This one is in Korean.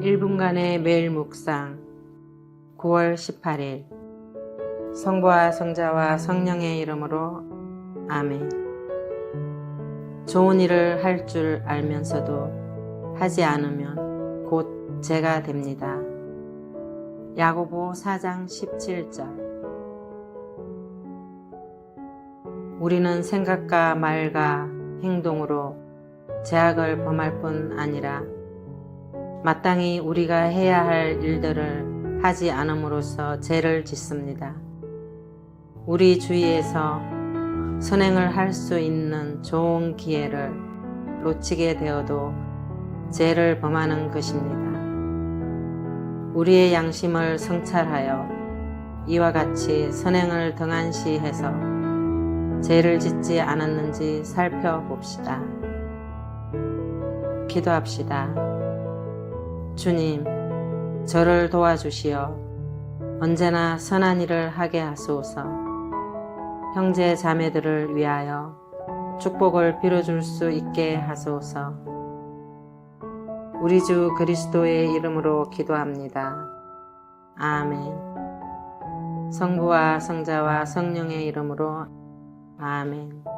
주간의 매일 묵상. 9월 18일. 성부와 성자와 성령의 이름으로 아멘. 좋은 일을 할 줄 알면서도 하지 않으면 곧 죄가 됩니다. 야고보 4장 17절. 우리는 생각과 말과 행동으로 죄악을 범할 뿐 아니라 마땅히 우리가 해야 할 일들을 하지 않음으로써 죄를 짓습니다. 우리 주위에서 선행을 할 수 있는 좋은 기회를 놓치게 되어도 죄를 범하는 것입니다. 우리의 양심을 성찰하여 이와 같이 선행을 등한시해서 죄를 짓지 않았는지 살펴봅시다. 기도합시다. 주님, 저를 도와주시어 언제나 선한 일을 하게 하소서. 형제 자매들을 위하여 축복을 빌어줄 수 있게 하소서. 우리 주 그리스도의 이름으로 기도합니다. 아멘. 성부와 성자와 성령의 이름으로 아멘.